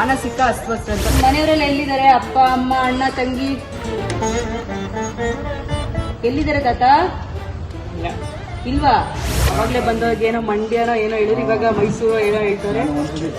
ಮಾನಸಿಕ ಅಸ್ವಸ್ಥ ಅಂತ. ಮನೆಯವರೆಲ್ಲ ಎಲ್ಲಿದ್ದಾರೆ? ಅಪ್ಪ ಅಮ್ಮ ಅಣ್ಣ ತಂಗಿ? ಎಲ್ಲಿದ್ದಾರೆ ತಾತ? ಇಲ್ವಾ? ಅವಾಗ್ಲೇ ಬಂದವಾಗ ಏನೋ ಮಂಡ್ಯನೋ ಏನೋ ಹೇಳಿದ್ರು ಇವಾಗ ಮೈಸೂರು ಏನೋ ಹೇಳ್ತಾರೆ.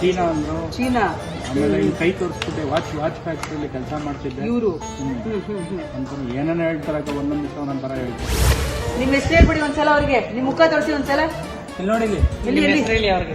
ಚೀನಾ ಅಂದ್ರು. ಚೀನಾ? ಆಮೇಲೆ ಇಲ್ಲಿ ಕೈ ತೋರಿಸ್ಬಿಟ್ಟೆ ವಾಚ್ ವಾಚ್ ಫ್ಯಾಕ್ಟ್ರಿಯಲ್ಲಿ ಕೆಲಸ ಮಾಡ್ತಿದ್ದೆ. ಇವರು? ಅಂತ ಏನೇನೋ ಹೇಳ್ತಾರಕ್ಕ ಒಂದೊಂದು ದಿವಸ ಒಂದೊಂದು ಥರ ಹೇಳ್ತಾರೆ. ನಿಮ್ಮ ಹೆಸರು ಹೇಳ್ಬಿಡಿ ಒಂದ್ಸಲ ಅವ್ರಿಗೆ? ನಿಮ್ಮ ಮುಖ ತೋರಿಸಿ ಒಂದ್ಸಲ. ಇಲ್ಲಿ ನೋಡಿ ಇಲ್ಲಿ. ಅವ್ರಿಗೆ.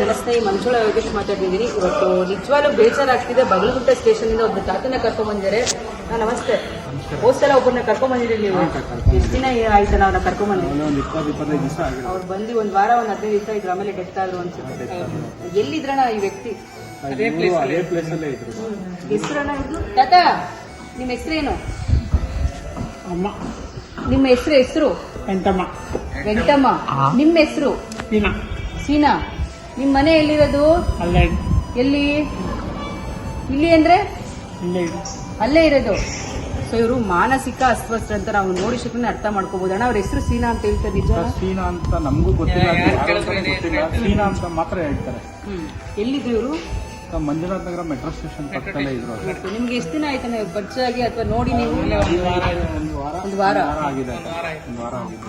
ಜನಸ್ನೇಹಿ ಮಂಜುಳಾ ಯೋಗೇಶ್ ಮಾತಾಡ್ತಿದ್ದೀನಿ. ಇವತ್ತು ನಿಜವಾಗ್ಲೂ ಬೇಜಾರಾಗ್ತಿದೆ. ಬಗಲಗುಂಟೆ ಸ್ಟೇಷನ್ ಇಂದ ಒಬ್ರು ತಾತನ ಕರ್ಕೊಂಡ್ ಬಂದಿದ್ದಾರೆ. ಹಾ, ನಮಸ್ತೆ. ಹೋದ್ ಸಲ ಒಬ್ಬರನ್ನ ಕರ್ಕೊಂಡ್ ಬಂದಿದ್ದೀರಿ ನೀವು? ಎಷ್ಟು ದಿನ ಆಯ್ತಲ್ಲ ಅವ್ರನ್ನ ಕರ್ಕೊಂಡ್ ಬಂದಿದ್ದೀವಿ ಒಂದು ಇಪ್ಪತ್ತು ಇಪ್ಪತ್ತೈದು ದಿವಸ ಆಗಿರೋದು ಅವ್ರು ಬಂದು ಒಂದ್ ವಾರ ಒಂದ್ ಹದಿನೈದು ದಿವಸ ಇದ್ರು ಆಮೇಲೆ ಡೆತ್ ಆದ್ರು ಅನ್ಸುತ್ತೆ ಎಲ್ಲಿದ್ರಣ ಈ ವ್ಯಕ್ತಿ? ಹೆಸರನ್ನ ಇದು ತಾತ ನಿಮ್ಮ ಹೆಸರೇನು? ಅಮ್ಮ. ನಿಮ್ಮ ಹೆಸರು ಹೆಸರು? ವೆಂಕಮ್ಮ. ವೆಂಕಟಮ್ಮ ನಿಮ್ಮ ಹೆಸರು? ಸೀನಾ. ಸೀನಾ? ನಿಮ್ಮ ಮನೆ ಎಲ್ಲಿರೋದು? ಅಲ್ಲೇ. ಎಲ್ಲಿ? ಇಲ್ಲಿ ಅಂದ್ರೆ? ಇಲ್ಲೇ ಇದೆ ಅಲ್ಲೇ ಇರೋದು. ಸೊ ಇವರು ಮಾನಸಿಕ ಅಸ್ವಸ್ಥ ಅಂತ ನಾವು ನೋಡಿ ಶಕ್ತಿನ ಅರ್ಥ ಮಾಡ್ಕೋಬಹುದು ಅಣ್ಣ ಅವ್ರ ಹೆಸರು ಸೀನಾ ಅಂತ ಹೇಳ್ತಾರೆ ನಿಜ? ಸೀನಾ ಅಂತ ನಮಗೂ ಗೊತ್ತಿಲ್ಲ. ಅದು ಯಾರು ಅಂತಾನೆ ಗೊತ್ತಿಲ್ಲ. ಚೀನಾ ಅಂತ ಮಾತ್ರ ಹೇಳ್ತಾರೆ. ಹ್ಮ್. ಎಲ್ಲಿದ್ರು ಇವರು? ಮಂಜುನಾಥ್ ನಗರ ಮೆಟ್ರೋ ಸ್ಟೇಷನ್ ಪಕ್ಕದಲ್ಲೇ ಇದ್ರು ಅವ್ರು. ನಿಮ್ಗೆ ಎಷ್ಟು ದಿನ ಆಯ್ತು ಬಚ್ಚಾಗಿ ಪರಿಚಯ ಆಗಿ ಅಥವಾ ನೋಡಿ ನೀವು? ಒಂದು ವಾರ ಒಂದು ವಾರ. ಒಂದು ವಾರ ಆಗಿದೆ. ಒಂದು ವಾರ ಆಗಿದೆ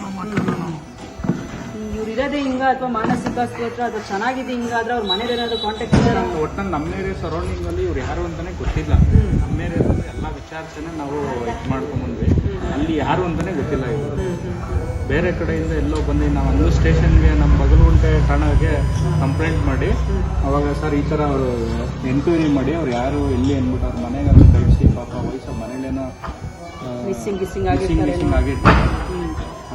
ಇವ್ರು ಇರೋದೇ ಹಿಂಗ ಅಥವಾ ಮಾನಸಿಕ ಅಸ್ವಸ್ಥ ಅದು ಚೆನ್ನಾಗಿದೆ ಹಿಂಗಾದ್ರೆ ಅವ್ರ ಮನೇಲಿ ಏನಾದ್ರು ಕಾಂಟ್ಯಾಕ್ಟ್ ಇದ್ದಾರೆ? ಒಟ್ಟಿನಲ್ಲಿ ನಮ್ಮ ಏರಿಯಾ ಸರೌಂಡಿಂಗ್ ಅಲ್ಲಿ ಇವ್ರು ಯಾರು ಅಂತಾನೆ ಗೊತ್ತಿಲ್ಲ. ನಮ್ಮ ಏರಿಯಾದಲ್ಲಿ ಎಲ್ಲ ವಿಚಾರಿಸೇನೆ ನಾವು ಇದು ಮಾಡ್ಕೊಂಡ್ಬಂದ್ವಿ ಅಲ್ಲಿ ಯಾರು ಅಂತಾನೆ ಗೊತ್ತಿಲ್ಲ ಇವರು. ಬೇರೆ ಕಡೆಯಿಂದ ಎಲ್ಲೋ ಬಂದು ನಾವು ಒಂದು ಸ್ಟೇಷನ್ಗೆ ನಮ್ಮ ಬಗಲುಂಟೆ ಠಾಣೆಗೆ ಕಂಪ್ಲೇಂಟ್ ಮಾಡಿ ಅವಾಗ ಸರ್ ಈ ಥರ ಅವರು ಎನ್ಕ್ವೈರಿ ಮಾಡಿ ಅವ್ರು ಯಾರು ಎಲ್ಲಿ ಅಂದ್ಬಿಟ್ಟು ಅವ್ರ ಮನೆಗೆ ಕಳಿಸಿ ಪಾಪ ವಯಸ್ಸು ಮನೇಲೇನೋ ಮಿಸ್ಸಿಂಗ್ ಮಿಸ್ಸಿಂಗ್ ಆಗಿರ್ತಾರೆ.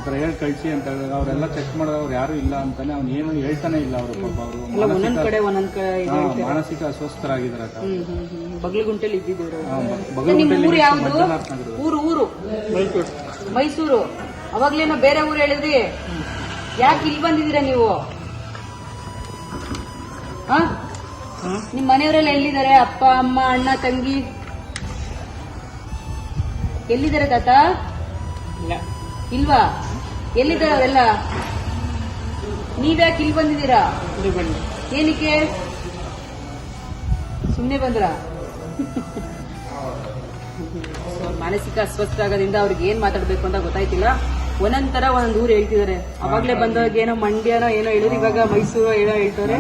ಥರ ಹೇಳಿ ಕಳಿಸಿ ಅಂತ ಹೇಳಿದಾಗ ಅವರೆಲ್ಲ ಚೆಕ್ ಮಾಡಿದ್ರು ಅವ್ರು ಯಾರು ಇಲ್ಲ ಅಂತಾನೆ ಅವ್ನು ಏನು ಹೇಳ್ತಾನೆ ಇಲ್ಲ ಅವರು ಪಾಪ ಅವರು. ಕಡೆ ಒಂದೊಂದ್ ಕಡೆ ಮಾನಸಿಕ ಅಸ್ವಸ್ಥರಾಗಿದ್ದಾರೆ ಬಗ್ಲಗುಂಟೆಲಿ ಬಗಲಗುಂಟೆಯಲ್ಲಿ ಊರು ಯಾವ್ದು? ಊರು ಊರು? ಮೈಸೂರು. ಮೈಸೂರು. ಅವಾಗ್ಲೇನೋ ಬೇರೆ ಊರು ಹೇಳಿದ್ರಿ? ಯಾಕೆ ಇಲ್ಲಿ ಬಂದಿದ್ದೀರಾ ನೀವು? ಹಾ? ನಿಮ್ ಮನೆಯವರೆಲ್ಲ ಎಲ್ಲಿದ್ದಾರೆ? ಅಪ್ಪ ಅಮ್ಮ ಅಣ್ಣ ತಂಗಿ? ಎಲ್ಲಿದ್ದಾರೆ ತಾತ? ಇಲ್ಲ. ಇಲ್ವಾ? ಎಲ್ಲಿದ್ದಾರೆ ಅವರೆಲ್ಲ ನೀವ್ಯಾಕೆ ಇಲ್ಲಿ ಬಂದಿದ್ದೀರಾ? ಏನಕ್ಕೆ? ಸುಮ್ಮನೆ ಬಂದ್ರ? ಮಾನಸಿಕ ಅಸ್ವಸ್ಥ ಆಗೋದ್ರಿಂದ ಅವ್ರಿಗೆ ಏನ್ ಮಾತಾಡ್ಬೇಕು ಅಂತ ಗೊತ್ತಾಯ್ತಿಲ್ಲ. ಒಂದೊಂದರ ಒಂದೊಂದು ಊರು ಹೇಳ್ತಿದ್ದಾರೆ ಅವಾಗ್ಲೇ ಬಂದವಾಗ ಏನೋ ಮಂಡ್ಯನೋ ಏನೋ ಹೇಳಿದ್ರು ಇವಾಗ ಮೈಸೂರು ಏನೋ ಹೇಳ್ತಾರೆ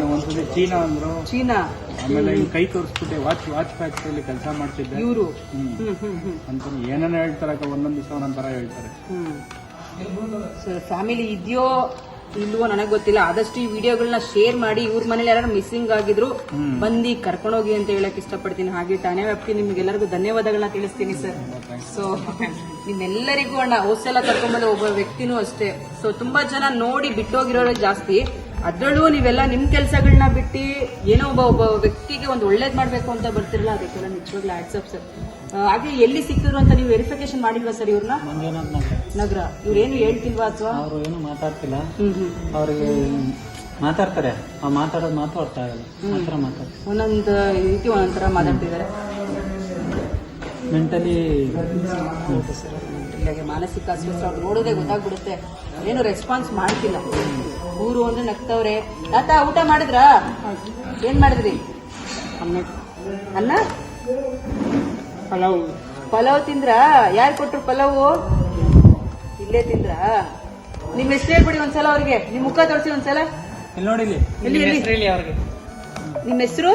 ಚೀನಾ ಅಂದ್ರು. ಚೀನಾ? ಆಮೇಲೆ ಕೈ ತೋರಿಸ್ಬಿಟ್ಟೆ ವಾಚ್ ವಾಚ್ ಫ್ಯಾಕ್ಟ್ರಿಯಲ್ಲಿ ಕೆಲಸ ಮಾಡ್ತಿದ್ದೆ. ಇವರು? ಹ್ಮ್. ಹ್ಮ್ ಹ್ಮ್ ಹ್ಮ್. ಅಂತ ಏನೇನೋ ಹೇಳ್ತಾರೆ ಒಂದೊಂದು ದಿವಸ ಒಂದೊಂದು ಥರ ಹೇಳ್ತಾರೆ. ಹ್ಮ್. ಫ್ಯಾಮಿಲಿ ಇದೆಯೋ ಇಲ್ವೋ ನನಗೆ ಗೊತ್ತಿಲ್ಲ. ಆದಷ್ಟು ಈ ವಿಡಿಯೋಗಳನ್ನ ಶೇರ್ ಮಾಡಿ ಇವ್ರ ಮನೇಲಿ ಯಾರು ಮಿಸ್ಸಿಂಗ್ ಆಗಿದ್ರು. ಬಂದು ಕರ್ಕೊಂಡೋಗಿ ಅಂತ ಹೇಳಕ್ ಇಷ್ಟಪಡ್ತೀನಿ. ಹಾಗೆ ಠಾಣೆ ವ್ಯಾಪ್ತಿ ನಿಮ್ಗೆಲ್ಲರಿಗೂ ಧನ್ಯವಾದಗಳನ್ನ ತಿಳಿಸ್ತೀನಿ ಸರ್ ಸೊ ನಿಮ್ಮೆಲ್ಲರಿಗೂ ಅಣ್ಣ ಹೋಸ್ಟೆಲ್ಲ ಕರ್ಕೊಂಡ್ಬಂದ ಒಬ್ಬ ವ್ಯಕ್ತಿನೂ ಅಷ್ಟೇ. ಸೊ ತುಂಬಾ ಜನ ನೋಡಿ ಬಿಟ್ಟೋಗಿರೋರೇ ಜಾಸ್ತಿ. ಅದರಲ್ಲೂ ನೀವೆಲ್ಲ ನಿಮ್ ಕೆಲಸಗಳನ್ನ ಬಿಟ್ಟು ಏನೋ ಒಬ್ಬ ಒಬ್ಬ ವ್ಯಕ್ತಿಗೆ ಒಂದು ಒಳ್ಳೇದ್ ಮಾಡ್ಬೇಕು ಅಂತ ಬರ್ತಿರಲ್ಲ ಅದಕ್ಕೆಲ್ಲ ನಿಜವಾಗ್ಲೂ ಆಡ್ಸಪ್ ಸರ್ ಹಾಗೆ ಎಲ್ಲಿ ಸಿಕ್ಕಿದ್ರು ಅಂತ ನೀವು ವೆರಿಫಿಕೇಶನ್ ಮಾಡಿಲ್ವಾ ಸರ್ ಇವ್ರನ್ನ? ನಗರ. ಇವ್ರು ಇವ್ರೇನು ಹೇಳ್ತಿಲ್ವಾ ಅಥವಾ? ಅವರು ಏನು ಮಾತಾಡ್ತಿಲ್ಲ. ಹ್ಮ್ ಹ್ಮ್ ಅವ್ರಿಗೆ ಮಾತಾಡ್ತಾರೆ. ಆ ಮಾತಾಡೋದು ಮಾತು ಅರ್ಥ ಆಗಲ್ಲ. ಆ ಥರ ಮಾತಾಡ್ತಾರೆ. ಒಂದೊಂದು ರೀತಿ ಒಂದೊಂದ್ ಥರ ಮಾತಾಡ್ತಿದ್ದಾರೆ ಮೆಂಟಲಿ ಇಲ್ಲಾಗೆ ಮಾನಸಿಕ ಅಸ್ವಸ್ಥ ಅವ್ರು ನೋಡೋದೇ ಗೊತ್ತಾಗ್ಬಿಡುತ್ತೆ. ಏನು ರೆಸ್ಪಾನ್ಸ್ ಮಾಡ್ತಿಲ್ಲ. ಊರು ಅಂದ್ರೆ ನಗ್ತವ್ರೆ. ತಾತ ಊಟ ಮಾಡಿದ್ರಾ? ಏನ್ ಮಾಡಿದ್ರಿ? ಅನ್ನ? ಪಲಾವ್. ಪಲಾವ್ ತಿಂದ್ರಾ? ಯಾರು ಕೊಟ್ರು ಪಲಾವು? ಇಲ್ಲೇ ತಿಂದ್ರ? ನಿಮ್ ಹೆಸರು ಹೇಳ್ಬಿಡಿ ಒಂದ್ಸಲ ಅವ್ರಿಗೆ. ನಿಮ್ ಮುಖ ತೋರಿಸಿ ಒಂದ್ಸಲ. ಇಲ್ಲಿ ನೋಡಿ ಇಲ್ಲಿ. ಅವ್ರಿಗೆ. ನಿಮ್ ಹೆಸರು?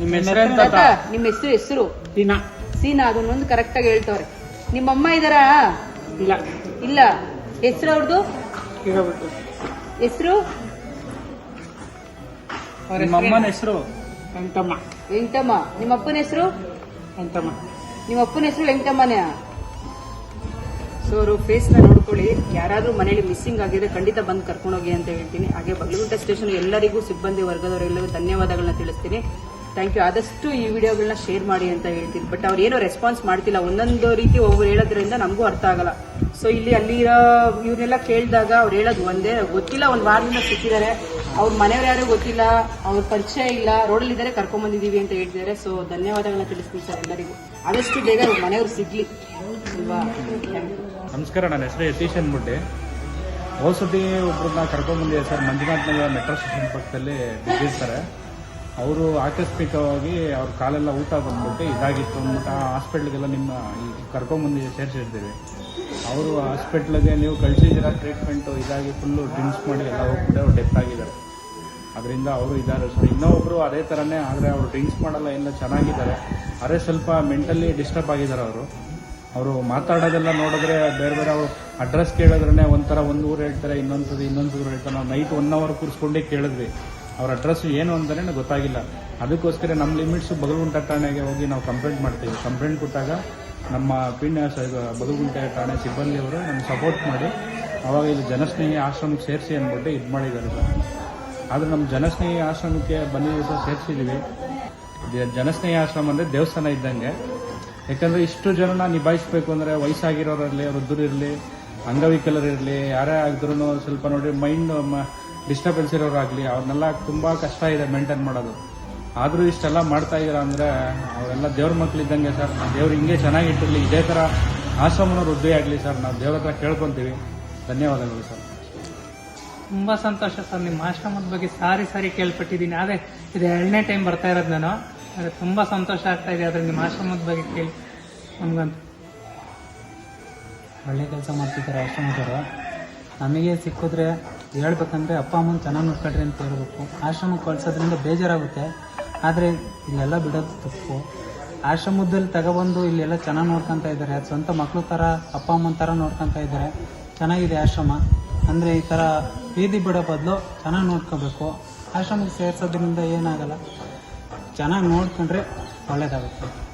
ನಿಮ್ಮ ಹೆಸರು ತಾತ. ನಿಮ್ ಹೆಸರು ಹೆಸರು. ದಿನ ಸೀನಾ ಅದನ್ನೊಂದು ಕರೆಕ್ಟ್ ಆಗಿ ಹೇಳ್ತವ್ರೆ. ನಿಮ್ಮಮ್ಮ ಇದಾರಾ? ಇಲ್ಲ. ಇಲ್ಲ. ಹೆಸರು ಅವ್ರದ್ದು ಹೆಸರು? ನಿಮ್ಮ ಅಮ್ಮನ ಹೆಸರು ಎಂಟಮ್ಮ ವೆಂಕಟಮ್ಮ ನಿಮ್ಮ ಅಪ್ಪನ ಹೆಸರು? ಎಂಟಮ್ಮ ನಿಮ್ಮ ಅಪ್ಪನ ಹೆಸರು ವೆಂಕಟಮ್ಮನೇ ಸೊ ಅವರು ಫೇಸ್ನ ನೋಡ್ಕೊಳ್ಳಿ. ಯಾರಾದರೂ ಮನೇಲಿ ಮಿಸ್ಸಿಂಗ್ ಆಗಿದೆ ಖಂಡಿತ ಬಂದು ಕರ್ಕೊಂಡೋಗಿ ಅಂತ ಹೇಳ್ತೀನಿ. ಹಾಗೆ ಬಗಲಗುಂಟೆ ಸ್ಟೇಷನ್ ಎಲ್ಲರಿಗೂ ಸಿಬ್ಬಂದಿ ವರ್ಗದವರೆಲ್ಲರಿಗೂ ಧನ್ಯವಾದಗಳನ್ನ ತಿಳಿಸ್ತೀನಿ. ಥ್ಯಾಂಕ್ ಯು ಆದಷ್ಟು ಈ ವಿಡಿಯೋಗಳನ್ನ ಶೇರ್ ಮಾಡಿ ಅಂತ ಹೇಳ್ತೀನಿ. ಬಟ್ ಅವ್ರು ಏನೋ ರೆಸ್ಪಾನ್ಸ್ ಮಾಡ್ತಿಲ್ಲ. ಒಂದೊಂದು ರೀತಿ ಒಬ್ಬರು ಹೇಳೋದ್ರಿಂದ ನಮಗೂ ಅರ್ಥ ಆಗಲ್ಲ. ಸೊ ಇಲ್ಲಿ ಅಲ್ಲಿರೋ ಇವ್ರನ್ನೆಲ್ಲ ಕೇಳಿದಾಗ ಅವ್ರು ಹೇಳೋದು ಒಂದೇ. ಗೊತ್ತಿಲ್ಲ, ಒಂದು ವಾರದಿಂದ ಸಿಕ್ಕಿದ್ದಾರೆ. ಅವ್ರ ಮನೆಯವ್ರು ಯಾರು ಗೊತ್ತಿಲ್ಲ. ಅವ್ರ ಪರಿಚಯ ಇಲ್ಲ. ರೋಡಲ್ಲಿದ್ದಾರೆ ಕರ್ಕೊಂಬಂದಿದ್ದೀವಿ ಅಂತ ಹೇಳ್ತಿದ್ದಾರೆ. ಸೊ ಧನ್ಯವಾದಗಳನ್ನ ತಿಳಿಸ್ತೀನಿ ಸರ್ ಎಲ್ಲರಿಗೂ. ಆದಷ್ಟು ಬೇಗ ಅವ್ರ ಮನೆಯವ್ರು ಸಿಗ್ಲಿ. ಅಲ್ವಾ? ನಮಸ್ಕಾರ, ನನ್ನ ಹೆಸರು ಯತೀಶ್ ಅಂದ್ಬಿಟ್ಟು ಹೋದ್ಸತಿ ಒಬ್ಬರನ್ನ ಕರ್ಕೊಂಡ್ಬಂದಿದೆ sir, Manjunath Nagar metro station ಪಕ್ಕದಲ್ಲಿ ಬಿದ್ದಿರ್ತಾರೆ. ಅವರು ಆಕಸ್ಮಿಕವಾಗಿ ಅವ್ರ ಕಾಲೆಲ್ಲ ಊಟ ಬಂದ್ಬಿಟ್ಟು ಇದಾಗಿತ್ತು ಅಂದ್ಬಿಟ್ಟು ಆ ಹಾಸ್ಪಿಟ್ಲಿಗೆಲ್ಲ ನಿಮ್ಮ ಕರ್ಕೊಂಬಂದು ಸೇರಿಸಿರ್ತೀವಿ. ಅವರು ಹಾಸ್ಪಿಟ್ಲಿಗೆ ನೀವು ಕಳಿಸಿದ್ದೀರಾ ಟ್ರೀಟ್ಮೆಂಟು, ಇದಾಗಿ ಫುಲ್ಲು ಡ್ರಿಂಕ್ಸ್ ಮಾಡಿ ಎಲ್ಲ ಹೋಗ್ಬಿಟ್ಟು, ಅವ್ರು ಡೆತ್ ಆಗಿದ್ದಾರೆ. ಅದರಿಂದ ಅವರು ಇದ್ದಾರೆ. ಸರ್ ಇನ್ನೊಬ್ಬರು ಅದೇ ಥರನೇ ಆದರೆ ಅವರು ಡ್ರಿಂಕ್ಸ್ ಮಾಡಲ್ಲ ಎಲ್ಲ ಚೆನ್ನಾಗಿದ್ದಾರೆ. ಅದೇ ಸ್ವಲ್ಪ ಮೆಂಟಲಿ ಡಿಸ್ಟರ್ಬ್ ಆಗಿದ್ದಾರೆ ಅವರು. ಅವರು ಮಾತಾಡೋದೆಲ್ಲ ನೋಡಿದ್ರೆ ಬೇರೆ ಬೇರೆ ಅವರು ಅಡ್ರೆಸ್ ಕೇಳಿದ್ರೆ ಒಂಥರ ಒಂದು ಊರು ಹೇಳ್ತಾರೆ ಇನ್ನೊಂದು ಇನ್ನೊಂದು ಹೇಳ್ತಾರೆ. ನಾವು ನೈಟ್ ಒನ್ ಅವರ್ ಕೂರಿಸ್ಕೊಂಡೇ ಕೇಳಿದ್ವಿ. ಅವ್ರ ಅಡ್ರೆಸ್ ಏನು ಅಂತಲೇ ಗೊತ್ತಾಗಿಲ್ಲ. ಅದಕ್ಕೋಸ್ಕರ ನಮ್ಮ ಲಿಮಿಟ್ಸು ಬಗಲಗುಂಟ ಠಾಣೆಗೆ ಹೋಗಿ ನಾವು ಕಂಪ್ಲೇಂಟ್ ಮಾಡ್ತೀವಿ. ಕಂಪ್ಲೇಂಟ್ ಕೊಟ್ಟಾಗ ನಮ್ಮ ಪಿಣ್ಯ ಬಗಲಗುಂಟೆ ಠಾಣೆ ಸಿಬ್ಬಂದಿಯವರು ನಮ್ಗೆ ಸಪೋರ್ಟ್ ಮಾಡಿ, ಅವಾಗ ಇಲ್ಲಿ ಜನಸ್ನೇಹಿ ಆಶ್ರಮಕ್ಕೆ ಸೇರಿಸಿ ಅಂದ್ಬಿಟ್ಟು ಇದು ಮಾಡಿದ್ದಾರೆ ಆದರೆ ನಮ್ಮ ಜನಸ್ನೇಹಿ ಆಶ್ರಮಕ್ಕೆ ಬನ್ನಿ ಸರ್ ಸೇರಿಸಿದ್ದೀವಿ ಜನಸ್ನೇಹಿ ಆಶ್ರಮ ಅಂದರೆ ದೇವಸ್ಥಾನ ಇದ್ದಂಗೆ. ಯಾಕಂದರೆ ಇಷ್ಟು ಜನನ ನಿಭಾಯಿಸಬೇಕು ಅಂದರೆ ವಯಸ್ಸಾಗಿರೋರಲ್ಲಿ ವೃದ್ಧರಿರಲಿ ಅಂಗವಿಕಲರಿರಲಿ ಯಾರೇ ಆಗಿದ್ರು ಸ್ವಲ್ಪ ನೋಡಿ ಮೈಂಡ್ ಡಿಸ್ಟರ್ಬೆನ್ಸ್ ಇರೋರಾಗಲಿ, ಅವ್ರನ್ನೆಲ್ಲ ತುಂಬ ಕಷ್ಟ ಇದೆ ಮೇಂಟೈನ್ ಮಾಡೋದು. ಆದರೂ ಇಷ್ಟೆಲ್ಲ ಮಾಡ್ತಾ ಇದ್ದೀರಾ ಅಂದರೆ ಅವರೆಲ್ಲ ದೇವ್ರ ಮಕ್ಕಳಿದ್ದಂಗೆ ಸರ್. ದೇವ್ರು ಹಿಂಗೆ ಚೆನ್ನಾಗಿಟ್ಟಿರಲಿ ಇದೇ ಥರ ಆಶ್ರಮನ ವೃದ್ಧಿ ಆಗಲಿ ಸರ್. ನಾವು ದೇವ್ರ ಹತ್ರ ಕೇಳ್ಕೊತೀವಿ. ಧನ್ಯವಾದಗಳು ಸರ್. ತುಂಬಾ ಸಂತೋಷ ಸರ್. ನಿಮ್ಮ ಆಶ್ರಮದ ಬಗ್ಗೆ ಸಾರಿ ಸಾರಿ ಕೇಳ್ಪಟ್ಟಿದ್ದೀನಿ. ಅದೇ ಇದು ಎರಡನೇ ಟೈಮ್ ಬರ್ತಾ ಇರೋದು ನಾನು. ಅದೇ ತುಂಬ ಸಂತೋಷ ಆಗ್ತಾ ಇದೆ ಆದ್ರೆ ನಿಮ್ಮ ಆಶ್ರಮದ ಬಗ್ಗೆ ಕೇಳಿ. ನಮ್ಗಂತ. ಒಳ್ಳೆ ಕೆಲಸ ಮಾಡ್ತಿದ್ದಾರೆ ಆಶ್ರಮದವರು. ನಮಗೆ ಸಿಕ್ಕಿದ್ರೆ ಹೇಳ್ಬೇಕಂದ್ರೆ ಅಪ್ಪ ಅಮ್ಮನ ಚೆನ್ನಾಗಿ ನೋಡ್ಕೊಳ್ರಿ ಅಂತ ಹೇಳ್ಬೇಕು. ಆಶ್ರಮಕ್ಕೆ ಕಳ್ಸೋದ್ರಿಂದ ಬೇಜಾರಾಗುತ್ತೆ. ಆದರೆ ಇಲ್ಲೆಲ್ಲ ಬಿಡೋದು ತಪ್ಪು. ಆಶ್ರಮದಲ್ಲಿ ತಗೊಬಂದು ಇಲ್ಲೆಲ್ಲ ಚೆನ್ನಾಗಿ ನೋಡ್ಕೊತಾ ಇದ್ದಾರೆ. ಸ್ವಂತ ಮಕ್ಕಳು ಥರ ಅಪ್ಪ, ಅಮ್ಮನ ಥರ ನೋಡ್ಕೊತಾ ಇದ್ದಾರೆ. ಚೆನ್ನಾಗಿದೆ ಆಶ್ರಮ. ಅಂದರೆ ಈ ಥರ ಬೀದಿ ಬಿಡೋ ಬದಲು ಚೆನ್ನಾಗಿ ನೋಡ್ಕೋಬೇಕು. ಆಶ್ರಮಕ್ಕೆ ಸೇರ್ಸೋದ್ರಿಂದ ಏನಾಗಲ್ಲ. ಚೆನ್ನಾಗಿ ನೋಡ್ಕೊಂಡ್ರೆ ಒಳ್ಳೇದಾಗುತ್ತೆ.